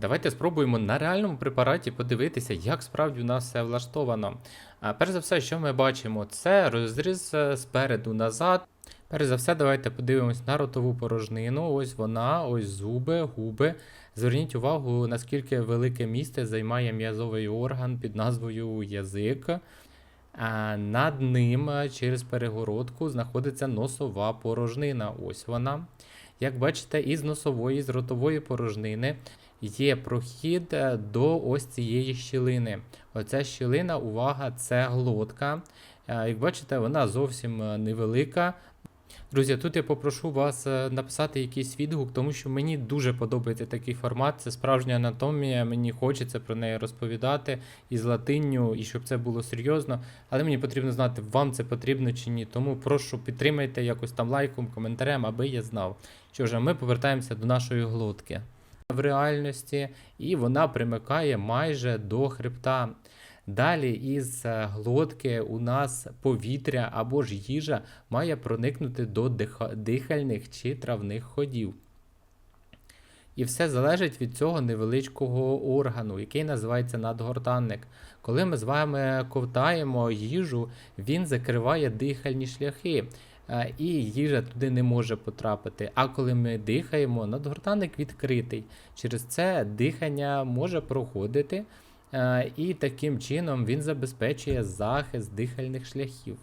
Давайте спробуємо на реальному препараті подивитися, як справді у нас все влаштовано. Перш за все, що ми бачимо, це розріз е, спереду назад. Перш за все, давайте подивимось на ротову порожнину. Ось вона, ось зуби, губи. Зверніть увагу, наскільки велике місце займає м'язовий орган під назвою язик. Над ним е, через перегородку знаходиться носова порожнина. Ось вона. Як бачите, із носової, з ротової порожнини є прохід е, до ось цієї щілини. Оця щілина, увага, це глотка. Е, Як бачите, вона зовсім е, невелика. Друзі, тут я попрошу вас написати якийсь відгук, тому що мені дуже подобається такий формат. Це справжня анатомія, мені хочеться про неї розповідати із латинню, і щоб це було серйозно. Але мені потрібно знати, вам це потрібно чи ні. Тому прошу підтримайте якось там лайком, коментарем, аби я знав. Що ж, ми повертаємося до нашої глотки в реальності, і вона примикає майже до хребта. Далі із е, глотки у нас повітря або ж їжа має проникнути до дихальних чи травних ходів. І все залежить від цього невеличкого органу, який називається надгортанник. Коли ми з вами ковтаємо їжу, він закриває дихальні шляхи, і їжа туди не може потрапити. А коли ми дихаємо, надгортанник відкритий. Через це дихання може проходити, е, і таким чином він забезпечує захист дихальних шляхів.